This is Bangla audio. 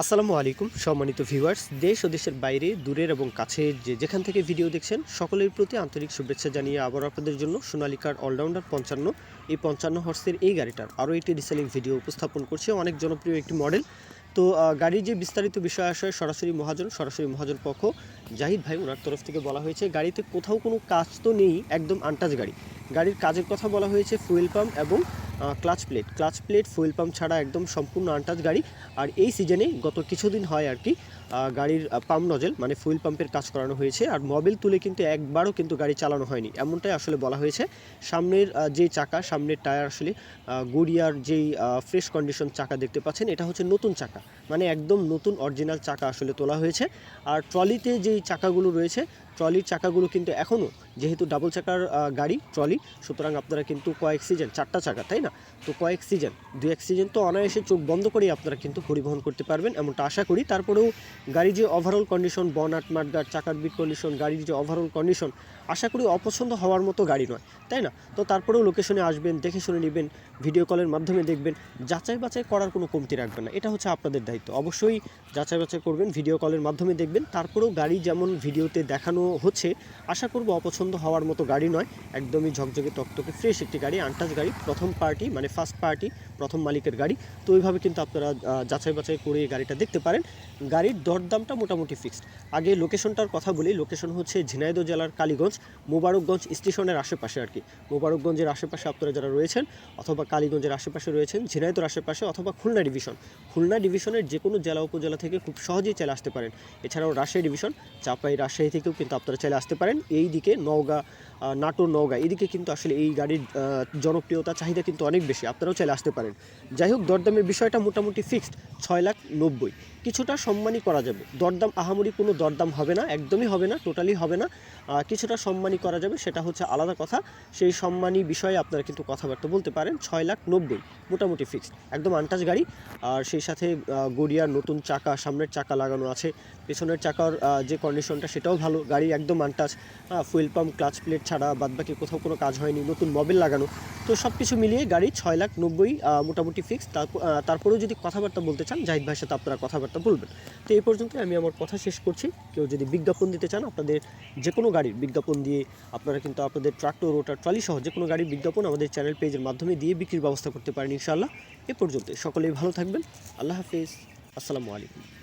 আসসালামু আলাইকুম, সম্মানিত ভিউয়ার্স, দেশ ও দেশের বাইরে, দূরের এবং কাছের যে যেখান থেকে ভিডিও দেখছেন, সকলের প্রতি আন্তরিক শুভেচ্ছা জানিয়ে আবার আপনাদের জন্য সোনালিকার অলরাউন্ডার পঞ্চান্ন, এই পঞ্চান্ন হর্সের এই গাড়িটার আরও একটি রিসেলিং ভিডিও উপস্থাপন করছে অনেক জনপ্রিয় একটি মডেল তো গাড়ির যে বিস্তারিত বিষয় আসে, সরাসরি মহাজন সরাসরি মহাজন পক্ষ, জাহিদ ভাই, ওনার তরফ থেকে বলা হয়েছে, গাড়িতে কোথাও কোনো কাজ তো নেই, একদম আনটাচ গাড়ি। গাড়ির কাজের কথা বলা হয়েছে ফুয়েল পাম্প এবং clutch plate. Clutch plate, fuel pump ছাড়া একদম সম্পূর্ণ আনটাচ গাড়ি। আর এই সিজনে গত কিছুদিন হয় আর কি গাড়ির পাম্প নজেল মানে ফুয়েল পাম্পের কাজ করানো হয়েছে। আর মোবিল তুলে কিন্তু একবারও কিন্তু গাড়ি চালানো হয়নি। এমনটাই আসলে বলা হয়েছে। সামনের যে চাকা, সামনের টায়ার আসলে গড়িয়ার যেই ফ্রেশ কন্ডিশন চাকা দেখতে পাচ্ছেন, এটা হচ্ছে নতুন চাকা। মানে একদম নতুন অরিজিনাল চাকা আসলে তোলা হয়েছে। আর ট্রলিতে যেই চাকাগুলো রয়েছে, ট্রলির চাকাগুলো কিন্তু এখনও যেহেতু ডাবল চাকার গাড়ি, ট্রলি, সুতরাং আপনারা কিন্তু কয়েক সিজন চারটা চাকা, তাই না? তো কয়েক সিজন দু এক সিজন তো অনায়াসে চোখ বন্ধ করেই আপনারা কিন্তু পরিবহন করতে পারবেন, এমনটা আশা করি। তারপরেও গাড়ির যে ওভারঅল কন্ডিশন বনাট মাঠগাট চাকার বিট কন্ডিশন গাড়ির যে ওভারঅল কন্ডিশন আশা করি অপছন্দ হওয়ার মতো গাড়ি নয়, তাই না? তো তারপরেও লোকেশনে আসবেন, দেখে শুনে নেবেন ভিডিও কলের মাধ্যমে দেখবেন, যাচাই বাছাই করার কোনো কমতি রাখবেন না, এটা হচ্ছে আপনাদের দায়িত্ব। অবশ্যই যাচাই বাছাই করবেন ভিডিও কলের মাধ্যমে দেখবেন, তারপরেও গাড়ি যেমন ভিডিওতে দেখানো হচ্ছে, আশা করব অপছন্দ হওয়ার মতো গাড়ি নয়, একদমই ঝকঝকে তকতকে ফ্রেশ একটি গাড়ি আনটাচ গাড়ি, প্রথম পার্টি মানে ফার্স্ট পার্টি প্রথম মালিকের গাড়ি, তো ওইভাবে কিন্তু আপনারা যাচাই বাছাই করে গাড়িটা দেখতে পারেন। গাড়ির দরদামটা মোটামুটি ফিক্সড আগে লোকেশনটার কথা বলি লোকেশন হচ্ছে ঝিনাইদহ জেলার কালীগঞ্জ, মোবারকগঞ্জ স্টেশনের আশেপাশে আর কি। মোবারকগঞ্জের আশেপাশে আপনারা যারা রয়েছেন অথবা কালীগঞ্জের আশেপাশে রয়েছেন, ঝিনাইদহর আশেপাশে অথবা খুলনা ডিভিশন খুলনা ডিভিশনের যে কোনো জেলা উপজেলা থেকে খুব সহজেই চলে আসতে পারেন। এছাড়াও রাজশাহী ডিভিশন চাপাই, রাজশাহী থেকেও কিন্তু আপনারা চলে আসতে পারেন। এই দিকে নওগাঁ নাটোর, নওগাঁ এদিকে কিন্তু আসলে এই গাড়ির জনপ্রিয়তা, চাহিদা কিন্তু অনেক বেশি। আপনারাও চলে আসতে পারেন। যাই হোক, দরদামের বিষয়টা মোটামুটি ফিক্সড ছয় লাখ নব্বই। কিছুটা সম্মানই করা যাবে। দরদাম, আহামরি কোনো দরদাম হবে না, একদমই হবে না টোটালি হবে না। কিছুটা সম্মানই করা যাবে, সেটা হচ্ছে আলাদা কথা। সেই সম্মানী বিষয়ে আপনারা কিন্তু কথাবার্তা বলতে পারেন। ছয় লাখ নব্বই, মোটামুটি ফিক্সড একদম আনটাচ গাড়ি। আর সেই সাথে গড়িয়ার নতুন চাকা, সামনের চাকা লাগানো আছে। পেছনের চাকার যে কন্ডিশনটা সেটাও ভালো, গাড়ি একদম untouch fuel pump clutch plate ছাড়া বাদবাকি কোথাও কোনো কাজ হয়নি, নতুন মোবিল লাগানো। তো সব কিছু মিলিয়ে গাড়ি ছয় লাখ নব্বই মোটামুটি ফিক্স তারপরেও যদি কথাবার্তা বলতে চান, জাহিদ ভাইয়ের সাথে আপনারা কথাবার্তা বলবেন। তো এই পর্যন্ত আমি আমার কথা শেষ করছি। কেউ যদি বিজ্ঞাপন দিতে চান আপনাদের যে কোনো গাড়ির বিজ্ঞাপন দিয়ে আপনারা কিন্তু আপনাদের ট্রাক্টর, রোটার, ট্রলি সহ যে কোনো গাড়ির বিজ্ঞাপন আমাদের চ্যানেল পেজের মাধ্যমে দিয়ে বিক্রির ব্যবস্থা করতে পারেন ইনশাআল্লাহ। এ পর্যন্ত সকলেই ভালো থাকবেন। আল্লাহ হাফিজ। আসসালামু আলাইকুম।